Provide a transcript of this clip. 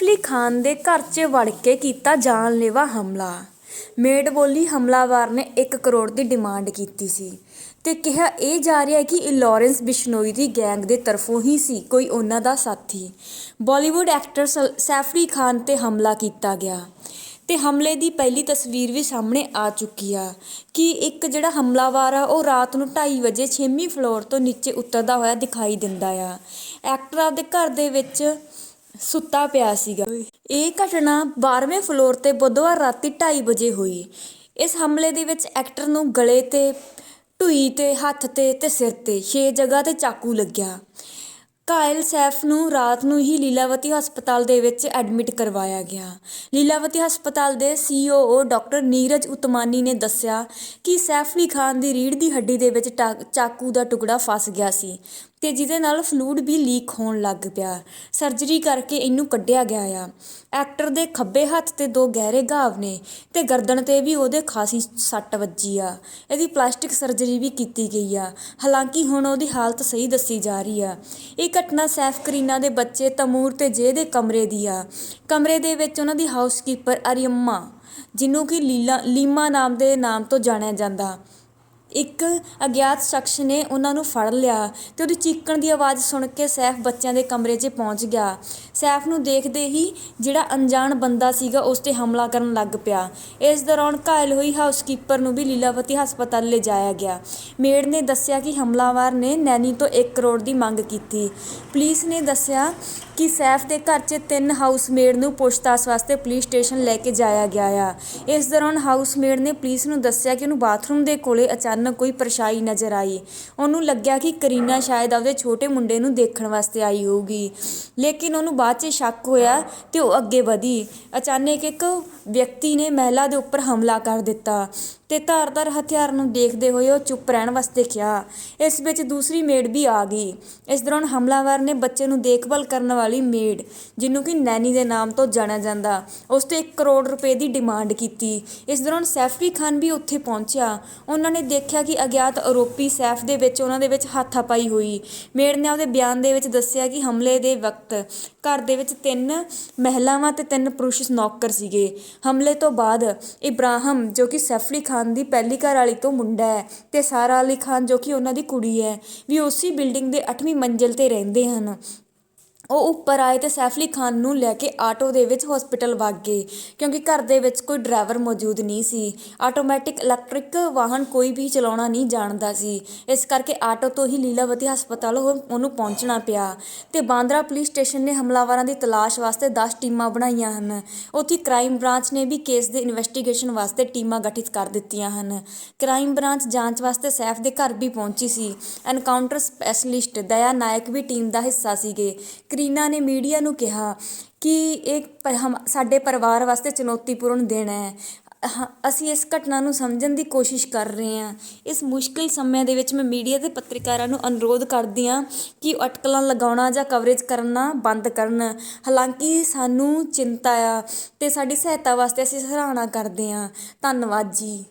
ਸੈਫ ਅਲੀ ਖਾਨ ਦੇ ਘਰ 'ਚ ਵੜ ਕੇ ਕੀਤਾ ਜਾਨਲੇਵਾ ਹਮਲਾ। ਮੇਡ ਬੋਲੀ ਹਮਲਾਵਰ ਨੇ 1 ਕਰੋੜ ਦੀ ਡਿਮਾਂਡ ਕੀਤੀ ਸੀ ਤੇ ਕਿਹਾ ਇਹ ਜਾ ਰਿਹਾ ਕਿ ਇਹ ਲਾਰੈਂਸ ਬਿਸ਼ਨੋਈ ਦੀ ਗੈਂਗ ਦੇ ਤਰਫੋਂ ਹੀ ਸੀ, ਕੋਈ ਉਹਨਾਂ ਦਾ ਸਾਥੀ। ਬਾਲੀਵੁੱਡ ਐਕਟਰ ਸ- ਸੈਫ ਖਾਨ ਤੇ ਹਮਲਾ ਕੀਤਾ ਗਿਆ। ਤੇ ਹਮਲੇ ਦੀ ਪਹਿਲੀ ਤਸਵੀਰ ਵੀ ਸਾਹਮਣੇ ਆ ਚੁੱਕੀ ਆ ਕਿ ਇੱਕ ਜਿਹੜਾ ਹਮਲਾਵਰ ਆ, ਉਹ ਰਾਤ ਨੂੰ 2:30 ਵਜੇ 6ਵੀਂ ਫਲੋਰ ਤੋਂ ਨੀਚੇ ਉਤਰਦਾ ਹੋਇਆ ਦਿਖਾਈ ਦਿੰਦਾ ਆ। ਐਕਟਰ ਆਪਦੇ ਘਰ ਦੇ ਵਿੱਚ ਸੁੱਤਾ ਪਿਆ ਸੀਗਾ। ਇਹ ਘਟਨਾ 12ਵੇਂ ਫਲੋਰ ਤੇ ਬੁੱਧਵਾਰ ਰਾਤੀ 2:30 ਵਜੇ ਹੋਈ। ਇਸ ਹਮਲੇ ਦੇ ਵਿੱਚ ਐਕਟਰ ਨੂੰ ਗਲੇ ਤੇ, ਢੂਈ ਤੇ, ਹੱਥ ਤੇ ਤੇ ਸਿਰ ਤੇ 6 ਜਗ੍ਹਾ ਤੇ ਚਾਕੂ ਲੱਗਿਆ। ਕਾਇਲ ਸੈਫ ਨੂੰ ਰਾਤ ਨੂੰ ਹੀ ਲੀਲਾਵਤੀ ਹਸਪਤਾਲ ਦੇ ਵਿੱਚ ਐਡਮਿਟ ਕਰਵਾਇਆ ਗਿਆ। ਲੀਲਾਵਤੀ ਹਸਪਤਾਲ ਦੇ ਸੀਈਓ ਡਾਕਟਰ ਨੀਰਜ ਉਤਮਾਨੀ ਨੇ ਦੱਸਿਆ ਕਿ ਸੈਫ ਅਲੀ ਖਾਨ ਦੀ ਰੀੜ੍ਹ ਦੀ ਹੱਡੀ ਦੇ ਵਿੱਚ ਟਾ- ਚਾਕੂ ਦਾ ਟੁਕੜਾ ਫਸ ਗਿਆ ਸੀ। ਅਤੇ ਜਿਹਦੇ ਨਾਲ ਫਲੂਡ ਵੀ ਲੀਕ ਹੋਣ ਲੱਗ ਪਿਆ। ਸਰਜਰੀ ਕਰਕੇ ਇਹਨੂੰ ਕੱਢਿਆ ਗਿਆ ਆ। ਐਕਟਰ ਦੇ ਖੱਬੇ ਹੱਥ ਤੇ ਦੋ ਗਹਿਰੇ ਘਾਵ ਨੇ ਅਤੇ ਗਰਦਨ ਤੇ ਵੀ ਉਹਦੇ ਖਾਸੀ ਸੱਟ ਵੱਜੀ ਆ। ਇਹਦੀ ਪਲਾਸਟਿਕ ਸਰਜਰੀ ਵੀ ਕੀਤੀ ਗਈ ਆ। ਹਾਲਾਂਕਿ ਹੁਣ ਉਹਦੀ ਹਾਲਤ ਸਹੀ ਦੱਸੀ ਜਾ ਰਹੀ ਆ। ਇਹ ਘਟਨਾ ਸੈਫ ਕਰੀਨਾ ਦੇ ਬੱਚੇ ਤਮੂਰ ਅਤੇ ਜੇ ਦੇ ਕਮਰੇ ਦੀ ਆ। ਕਮਰੇ ਦੇ ਵਿੱਚ ਉਹਨਾਂ ਦੀ ਹਾਊਸਕੀਪਰ ਅਰੀਅਮਾ ਜਿਹਨੂੰ ਕਿ ਲੀਲਾ ਲੀਮਾ ਨਾਮ ਦੇ ਨਾਮ ਤੋਂ ਜਾਣਿਆ ਜਾਂਦਾ। ਇੱਕ ਅਗਿਆਤ ਸ਼ਖਸ ਨੇ ਉਹਨਾਂ ਨੂੰ ਫੜ ਲਿਆ ਅਤੇ ਉਹਦੀ ਚੀਕਣ ਦੀ ਆਵਾਜ਼ ਸੁਣ ਕੇ ਸੈਫ ਬੱਚਿਆਂ ਦੇ ਕਮਰੇ 'ਚ ਪਹੁੰਚ ਗਿਆ। ਸੈਫ ਨੂੰ ਦੇਖਦੇ ਹੀ ਜਿਹੜਾ ਅਣਜਾਣ ਬੰਦਾ ਸੀਗਾ ਉਸ ਤੇ ਹਮਲਾ ਕਰਨ ਲੱਗ ਪਿਆ। ਇਸ ਦੌਰਾਨ ਘਾਇਲ ਹੋਈ ਹਾਊਸਕੀਪਰ ਨੂੰ ਵੀ ਲੀਲਾਵਤੀ ਹਸਪਤਾਲ ਲਿਜਾਇਆ ਗਿਆ। ਮੇੜ ਨੇ ਦੱਸਿਆ ਕਿ ਹਮਲਾਵਰ ਨੇ ਨੈਨੀ ਤੋਂ 1 ਕਰੋੜ ਦੀ ਮੰਗ ਕੀਤੀ। ਪੁਲਿਸ ਨੇ ਦੱਸਿਆ ਕਿ ਸੈਫ ਦੇ ਘਰ 'ਚ ਤਿੰਨ ਹਾਊਸਮੇਡ ਨੂੰ ਪੁੱਛਤਾਛ ਵਾਸਤੇ ਪੁਲਿਸ ਸਟੇਸ਼ਨ ਲੈ ਕੇ ਜਾਇਆ ਗਿਆ ਆ। ਇਸ ਦੌਰਾਨ ਹਾਊਸਮੇਡ ਨੇ ਪੁਲਿਸ ਨੂੰ ਦੱਸਿਆ ਕਿ ਉਹਨੂੰ ਬਾਥਰੂਮ ਦੇ ਕੋਲੇ ਅਚਾਨਕ ਕੋਈ ਪਰਛਾਈ ਨਜ਼ਰ ਆਈ। ਉਹਨੂੰ ਲੱਗਿਆ ਕਿ ਕਰੀਨਾ ਸ਼ਾਇਦ ਆਪਦੇ ਛੋਟੇ ਮੁੰਡੇ ਨੂੰ ਦੇਖਣ ਵਾਸਤੇ ਆਈ ਹੋਊਗੀ। ਲੇਕਿਨ ਉਹਨੂੰ ਬਾਅਦ 'ਚ ਸ਼ੱਕ ਹੋਇਆ ਤੇ ਉਹ ਅੱਗੇ ਵਧੀ। ਅਚਾਨਕ ਇੱਕ ਵਿਅਕਤੀ ਨੇ ਮਹਿਲਾ ਦੇ ਉੱਪਰ ਹਮਲਾ ਕਰ ਦਿੱਤਾ। ਤੇ ਧਾਰਦਾਰ ਹਥਿਆਰ ਨੂੰ ਦੇਖਦੇ ਹੋਏ ਉਹ ਚੁੱਪ ਰਹਿਣ ਵਾਸਤੇ ਕਿਹਾ। ਇਸ ਵਿੱਚ ਦੂਸਰੀ ਮੇਡ ਵੀ ਆ ਗਈ। ਇਸ ਦੌਰਾਨ ਹਮਲਾਵਰ ਨੇ ਬੱਚੇ ਨੂੰ ਦੇਖਭਾਲ ਕਰਨ ਵਾਲੀ ਮੇਡ ਜਿਹਨੂੰ ਕਿ ਨੈਨੀ ਦੇ ਨਾਮ ਤੋਂ ਜਾਣਿਆ ਜਾਂਦਾ, ਉਸ ਤੋਂ 1 ਕਰੋੜ ਰੁਪਏ ਦੀ ਡਿਮਾਂਡ ਕੀਤੀ। ਇਸ ਦੌਰਾਨ ਸੈਫ ਖਾਨ ਵੀ ਉੱਥੇ ਪਹੁੰਚਿਆ। ਉਹਨਾਂ ਨੇ ਦੇਖਿਆ ਕਿ ਅਗਿਆਤ ਆਰੋਪੀ ਸੈਫ ਦੇ ਵਿੱਚ ਉਹਨਾਂ ਦੇ ਵਿੱਚ ਹੱਥਾਪਾਈ ਹੋਈ। ਮੇਡ ਨੇ ਉਹਦੇ ਬਿਆਨ ਦੇ ਵਿੱਚ ਦੱਸਿਆ ਕਿ ਹਮਲੇ ਦੇ ਵਕਤ ਘਰ ਦੇ ਵਿੱਚ ਤਿੰਨ ਮਹਿਲਾਵਾਂ ਤੇ ਤਿੰਨ ਪੁਰਸ਼ ਨੌਕਰ ਸੀਗੇ। ਹਮਲੇ ਤੋਂ ਬਾਅਦ ਇਬਰਾਹਿਮ, ਜੋ ਕਿ ਸੈਫਲੀ ਖਾਨ ਖਾਨ ਦੀ ਪਹਿਲੀ ਘਰ ਵਾਲੀ ਤੋਂ ਮੁੰਡਾ ਹੈ ਤੇ ਸਾਰਾ ਅਲੀ ਖਾਨ ਜੋ ਕਿ ਉਹਨਾਂ ਦੀ ਕੁੜੀ ਹੈ, ਵੀ ਉਸੇ ਬਿਲਡਿੰਗ ਦੇ ਅੱਠਵੀਂ ਮੰਜ਼ਿਲ ਤੇ ਰਹਿੰਦੇ ਹਨ। ਉਹ ਉੱਪਰ ਆਏ ਅਤੇ ਸੈਫ ਅਲੀ ਖਾਨ ਨੂੰ ਲੈ ਕੇ ਆਟੋ ਦੇ ਵਿੱਚ ਹਸਪੀਟਲ ਵਗ ਗਏ, ਕਿਉਂਕਿ ਘਰ ਦੇ ਵਿੱਚ ਕੋਈ ਡਰਾਈਵਰ ਮੌਜੂਦ ਨਹੀਂ ਸੀ। ਆਟੋਮੈਟਿਕ ਇਲੈਕਟ੍ਰਿਕ ਵਾਹਨ ਕੋਈ ਵੀ ਚਲਾਉਣਾ ਨਹੀਂ ਜਾਣਦਾ ਸੀ। ਇਸ ਕਰਕੇ ਆਟੋ ਤੋਂ ਹੀ ਲੀਲਾਵਤੀ ਹਸਪਤਾਲ ਉਹ- ਉਹਨੂੰ ਪਹੁੰਚਣਾ ਪਿਆ ਤੇ ਬਾਂਦਰਾ ਪੁਲਿਸ ਸਟੇਸ਼ਨ ਨੇ ਹਮਲਾਵਰਾਂ ਦੀ ਤਲਾਸ਼ ਵਾਸਤੇ 10 ਟੀਮਾਂ ਬਣਾਈਆਂ ਹਨ। ਉੱਥੇ ਕ੍ਰਾਈਮ ਬ੍ਰਾਂਚ ਨੇ ਵੀ ਕੇਸ ਦੇ ਇਨਵੈਸਟੀਗੇਸ਼ਨ ਵਾਸਤੇ ਟੀਮਾਂ ਗਠਿਤ ਕਰ ਦਿੱਤੀਆਂ ਹਨ। ਕ੍ਰਾਈਮ ਬ੍ਰਾਂਚ ਜਾਂਚ ਵਾਸਤੇ ਸੈਫ ਦੇ ਘਰ ਵੀ ਪਹੁੰਚੀ ਸੀ। ਐਨਕਾਊਂਟਰ ਸਪੈਸ਼ਲਿਸਟ ਦਇਆ ਨਾਇਕ ਵੀ ਟੀਮ ਦਾ ਹਿੱਸਾ ਸੀਗੇ। ਕਰੀਨਾ ਨੇ ਮੀਡੀਆ ਨੂੰ ਕਿਹਾ ਕਿ ਇਹ ਪਰ ਹਮ ਸਾਡੇ ਪਰਿਵਾਰ ਵਾਸਤੇ ਚੁਣੌਤੀਪੂਰਨ ਦਿਨ ਹੈ। ਹਾਂ, ਅਸੀਂ ਇਸ ਘਟਨਾ ਨੂੰ ਸਮਝਣ ਦੀ ਕੋਸ਼ਿਸ਼ ਕਰ ਰਹੇ ਹਾਂ। ਇਸ ਮੁਸ਼ਕਿਲ ਸਮੇਂ ਦੇ ਵਿੱਚ ਮੈਂ ਮੀਡੀਆ ਤੇ ਪੱਤਰਕਾਰਾਂ ਨੂੰ ਅਨੁਰੋਧ ਕਰਦੀ ਹਾਂ ਕਿ ਅਟਕਲਾਂ ਲਗਾਉਣਾ ਜਾਂ ਕਵਰੇਜ ਕਰਨਾ ਬੰਦ ਕਰਨ। ਹਾਲਾਂਕਿ ਸਾਨੂੰ ਚਿੰਤਾ ਆ ਤੇ ਸਾਡੀ ਸਹਾਇਤਾ ਵਾਸਤੇ ਅਸੀਂ ਸਰਾਹਣਾ ਕਰਦੇ ਹਾਂ। ਧੰਨਵਾਦ ਜੀ।